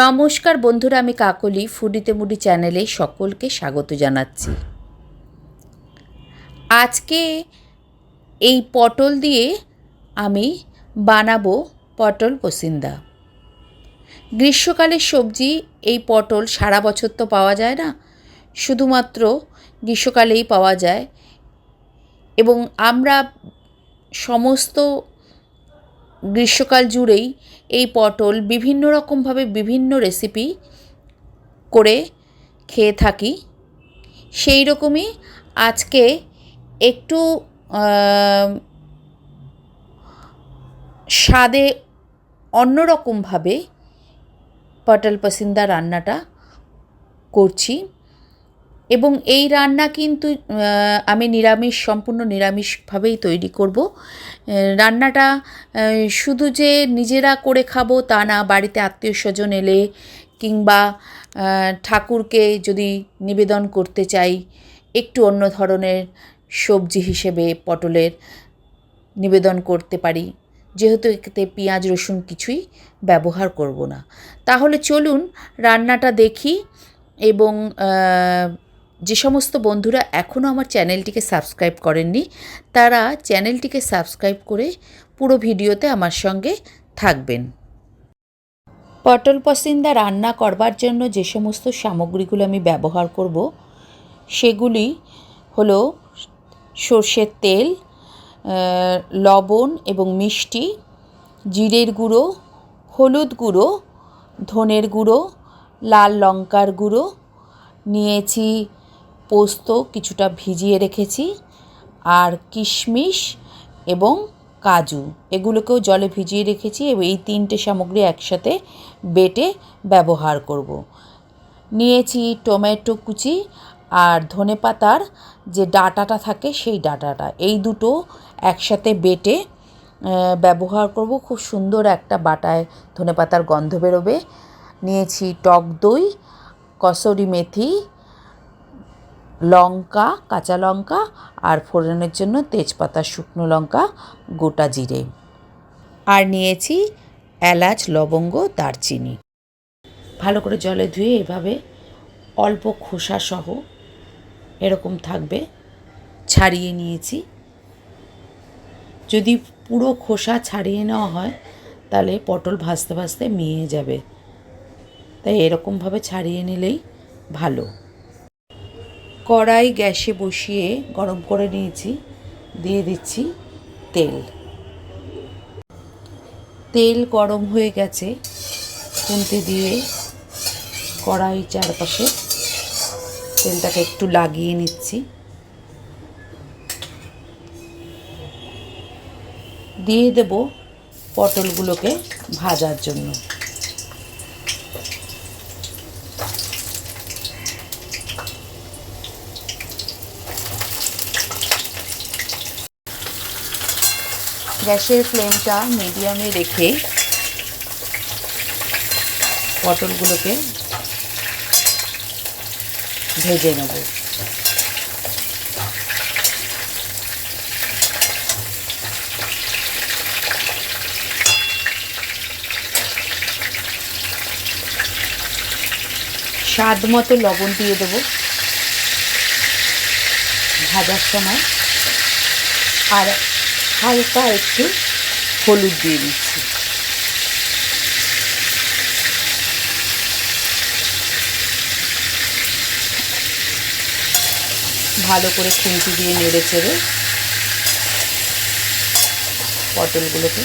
নমস্কার বন্ধুরা, আমি কাকলি ফুডিতে মুডি চ্যানেলে সকলকে স্বাগত জানাচ্ছি। আজকে এই পটল দিয়ে আমি বানাবো পটল পসিন্দা গ্রীষ্মকালের সবজি, এই পটল সারা বছর তো পাওয়া যায় না, শুধুমাত্র গ্রীষ্মকালেই পাওয়া যায় এবং আমরা সমস্ত গ্রীষ্মকাল জুড়েই এই পটল বিভিন্ন রকমভাবে বিভিন্ন রেসিপি করে খেয়ে থাকি। সেই রকমই আজকে একটু স্বাদে অন্যরকমভাবে পটল পসিন্দা রান্নাটা করছি। এবং এই রান্না কিন্তু আমি নিরামিষ, সম্পূর্ণ নিরামিষভাবেই তৈরি করব। রান্নাটা শুধু যে নিজেরা করে খাব তা না, বাড়িতে আত্মীয় স্বজন এলে কিংবা ঠাকুরকে যদি নিবেদন করতে চাই, একটু অন্য ধরনের সবজি হিসেবে পটলের নিবেদন করতে পারি। যেহেতু এতে পেঁয়াজ, রসুন কিছুই ব্যবহার করব না। তাহলে চলুন রান্নাটা দেখি এবং যে সমস্ত বন্ধুরা এখনও আমার চ্যানেলটিকে সাবস্ক্রাইব করেননি, তারা চ্যানেলটিকে সাবস্ক্রাইব করে পুরো ভিডিওতে আমার সঙ্গে থাকবেন। পটল পসিন্দা রান্না করবার জন্য যে সমস্ত সামগ্রীগুলো আমি ব্যবহার করব, সেগুলি হলো সর্ষের তেল লবণ এবং মিষ্টি, জিরের গুঁড়ো, হলুদ গুঁড়ো, ধনের গুঁড়ো, লাল লঙ্কার গুঁড়ো, নিয়েছি পোস্ত কিছুটা ভিজিয়ে রেখেছি, আর কিশমিশ এবং কাজু। এগুলোকেও জলে ভিজিয়ে রেখেছি এবং এই তিনটে সামগ্রী একসাথে বেটে ব্যবহার করব। নিয়েছি টমেটো কুচি আর ধনে পাতার যে ডাটাটা থাকে সেই ডাটাটা। এই দুটো একসাথে বেটে ব্যবহার করব। খুব সুন্দর একটা বাটায় ধনে পাতার গন্ধ বেরোবে। নিয়েছি টক দই, কসুরি মেথি লঙ্কা, কাঁচা লঙ্কা আর ফোড়নের জন্য তেজপাতা, শুকনো লঙ্কা, গোটা জিরে। আর নিয়েছি এলাচ, লবঙ্গ, দারচিনি। ভালো করে জলে ধুয়ে এভাবে অল্প খোসা সহ এরকম থাকবে, ছাড়িয়ে নিয়েছি। যদি পুরো খোসা ছাড়িয়ে নেওয়া হয়, তাহলে পটল ভাজতে ভাজতে মিয়ে যাবে। তাই এরকমভাবে ছাড়িয়ে নিলেই ভালো। কড়াই গ্যাসে বসিয়ে গরম করে নিয়েছি। দিয়ে দিচ্ছি তেল। তেল গরম হয়ে গেছে। খুন্তি দিয়ে কড়াই চারপাশে তেলটাকে একটু লাগিয়ে নিচ্ছি। দিয়ে দেব পটলগুলোকে ভাজার জন্য। গ্যাসের ফ্লেমটা মিডিয়ামে রেখে পটলগুলোকে ভেজে নেব। স্বাদ মতো লবণ দিয়ে দেবো। ভাজার সময়। আর হালকা একটু হলুদ দিয়ে দিচ্ছি। ভালো করে খুন্তি দিয়ে নেড়ে চেড়ে পটলগুলোকে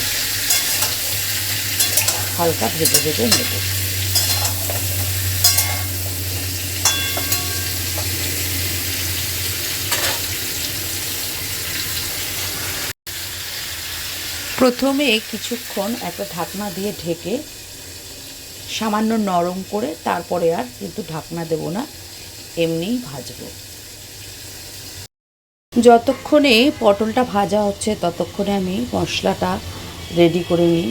হালকা ভেজে ভেজে নেব। প্রথমে কিছুক্ষণ একটা ঢাকনা দিয়ে ঢেকে সামান্য নরম করে তারপরে আর কিন্তু ঢাকনা দেব না, এমনিই ভাজবো। যতক্ষণে পটলটা ভাজা হচ্ছে ততক্ষণে আমি মশলাটা রেডি করে নিই।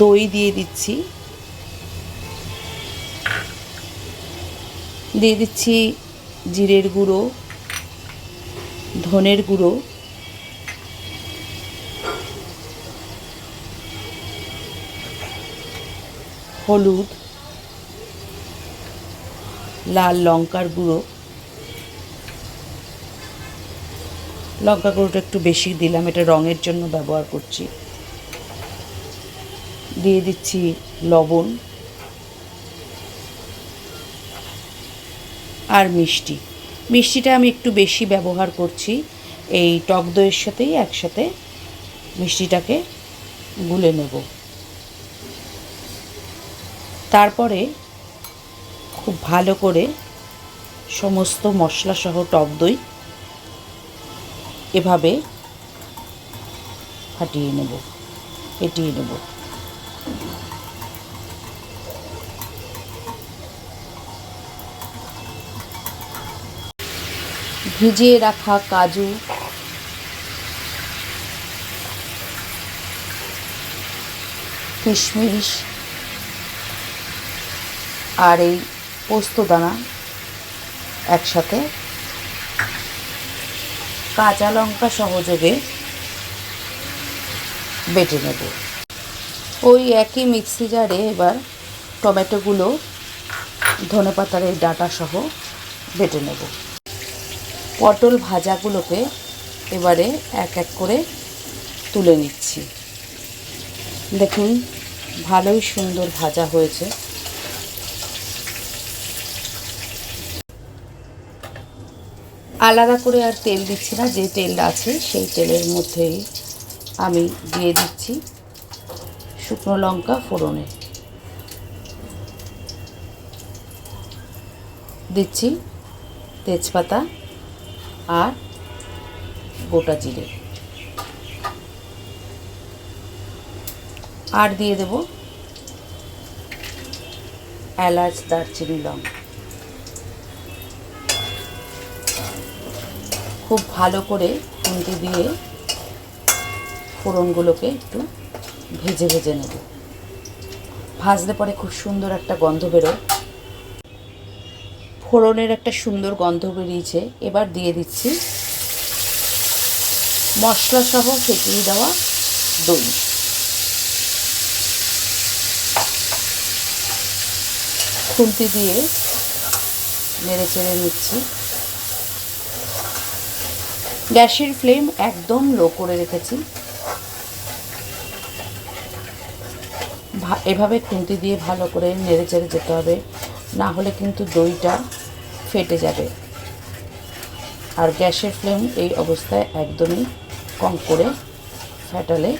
দই দিয়ে দিচ্ছি। দিয়ে দিচ্ছি জিরের গুঁড়ো, ধনের গুঁড়ো। হলুদ, লাল লঙ্কার গুঁড়ো। লঙ্কা গুঁড়োটা একটু বেশি দিলাম, এটা রঙের জন্য ব্যবহার করছি। দিয়ে দিচ্ছি লবণ আর মিষ্টি। মিষ্টিটা আমি একটু বেশি ব্যবহার করছি, এই টক দইয়ের সাথেই একসাথে মিষ্টিটাকে গুলে নেব। তারপরে খুব ভালো করে সমস্ত মশলা সহ টক দই এভাবে ফাটিয়ে নেব, ফেটিয়ে নেব। ভিজিয়ে রাখা কাজু, কিশমিশ আর এই পোস্তদানা একসাথে কাঁচা লঙ্কা সহযোগে বেটে নেব। ওই একই মিক্সি জারে এবার টমেটোগুলো ধনে পাতার এই ডাটা সহ বেটে নেব। পটল ভাজাগুলোকে এবারে এক এক করে তুলে নিচ্ছি। দেখুন, ভালোই সুন্দর ভাজা হয়েছে। আলাদা করে আর তেল দিচ্ছি না, যে তেলটা আছে সেই তেলের মধ্যেই আমি দিয়ে দিচ্ছি শুকনো লঙ্কা ফোড়নে। দিচ্ছি তেজপাতা আর গোটা জিরে। আর দিয়ে দেব এলাচ, দারচিনি লং ভালো করে খুন্তি দিয়ে ফোড়নগুলোকে একটু ভেজে ভেজে নেব। ভাজলে পরে খুব সুন্দর একটা গন্ধ বেরোয়। ফোড়নের একটা সুন্দর গন্ধ বেরিয়েছে। এবার দিয়ে দিচ্ছি মশলা সহ ফেটিয়ে দেওয়া দই। খুন্তি দিয়ে নেড়ে চেড়ে নিচ্ছি। গ্যাসের ফ্লেম একদম লো করে রেখেছি। এভাবে খুন্তি দিয়ে ভালো করে নেড়ে চেড়ে যেতে হবে, না হলে কিন্তু দইটা ফেটে যাবে। আর গ্যাসের ফ্লেম এই অবস্থায় একদমই কম করে ফেটালে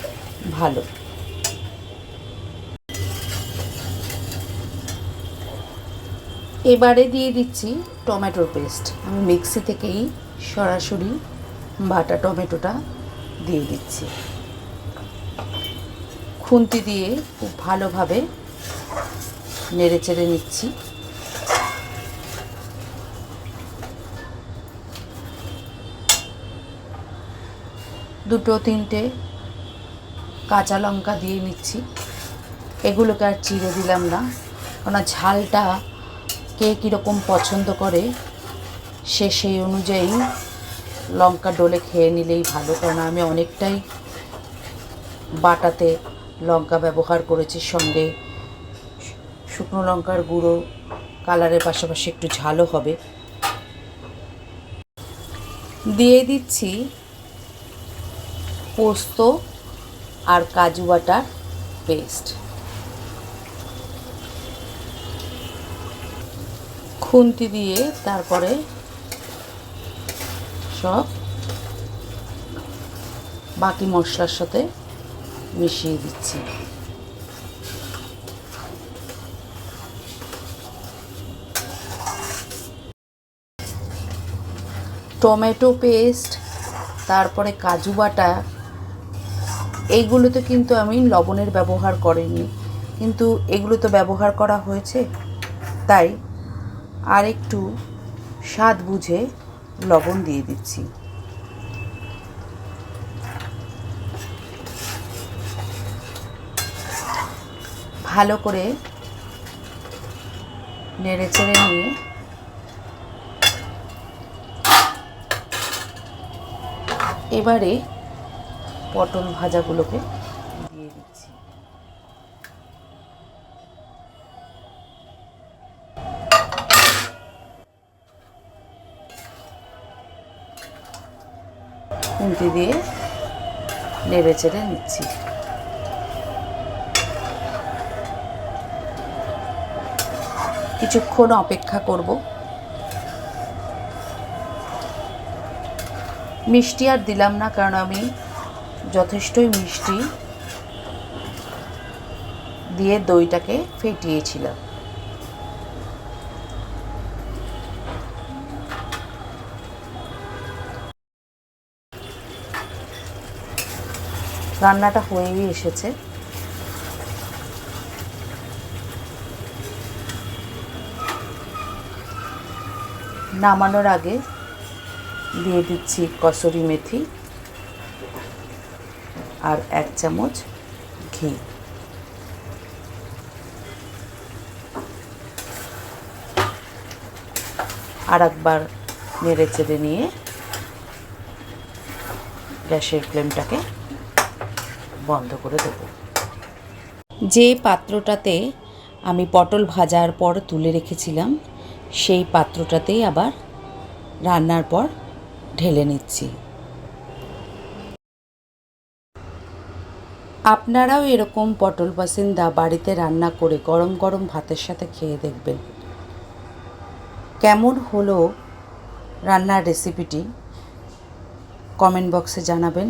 ভালো। এবারে দিয়ে দিচ্ছি টমেটোর পেস্ট। আমি মিক্সি থেকেই সরাসরি বাটা টমেটোটা দিয়ে দিচ্ছি। খুন্তি দিয়ে খুব ভালোভাবে নেড়ে চেড়ে নিচ্ছি। দুটো তিনটে কাঁচা লঙ্কা দিয়ে নিচ্ছি। এগুলোকে আর চিড়ে দিলাম না। কেননা ঝালটা কে কীরকম পছন্দ করে সে সেই অনুযায়ী লঙ্কা ডলে খেয়ে নিলেই ভালো, কারণ আমি অনেকটাই বাটাতে লঙ্কা ব্যবহার করেছি সঙ্গে। শুকনো লঙ্কার গুঁড়ো কালারের পাশাপাশি একটু ঝালও হবে। দিয়ে দিচ্ছি পোস্ত আর কাজু বাটার পেস্ট। খুন্তি দিয়ে তারপরে সব বাকি মশলার সাথে মিশিয়ে দিচ্ছি। টমেটো পেস্ট, তারপরে কাজু বাটা, এইগুলোতে কিন্তু আমি লবণের ব্যবহার করিনি। কিন্তু এগুলো তো ব্যবহার করা হয়েছে, তাই আর একটু স্বাদ বুঝে লবণ দিয়ে দিচ্ছি। ভালো করে নেড়ে চেড়ে নিয়ে এবারে পটল ভাজাগুলোকে দিয়ে দিচ্ছি খুন্তি দিয়ে নেড়ে চেড়ে নিচ্ছি। কিছুক্ষণ অপেক্ষা করব। মিষ্টি আর দিলাম না, কারণ আমি যথেষ্টই মিষ্টি দিয়ে দইটাকে ফেটিয়েছিলাম। রান্নাটা হয়েই এসেছে। নামানোর আগে দিয়ে দিচ্ছি কসুরি মেথি আর এক চামচ ঘি। আর একবার নেড়ে চেড়ে নিয়ে গ্যাসের ফ্লেমটাকে বন্ধ করে দেবো। যে পাত্রটাতে আমি পটল ভাজার পর তুলে রেখেছিলাম, সেই পাত্রটাতেই আবার রান্নার পর ঢেলে নিচ্ছি। আপনারাও এরকম পটল বাসিন্দা বাড়িতে রান্না করে গরম গরম ভাতের সাথে খেয়ে দেখবেন। কেমন হলো রান্নার রেসিপিটি কমেন্ট বক্সে জানাবেন।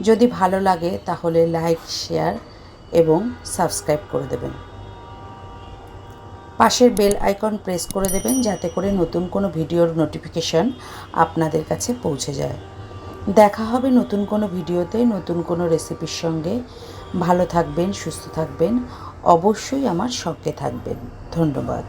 যদি ভালো লাগে, তাহলে লাইক, শেয়ার এবং সাবস্ক্রাইব করে দেবেন। পাশের বেল আইকন প্রেস করে দেবেন, যাতে করে নতুন কোনো ভিডিওর নোটিফিকেশন আপনাদের কাছে পৌঁছে যায়। দেখা হবে নতুন কোনো ভিডিওতে, নতুন কোনো রেসিপির সঙ্গে। ভালো থাকবেন, সুস্থ থাকবেন। অবশ্যই আমার সঙ্গে থাকবেন। ধন্যবাদ।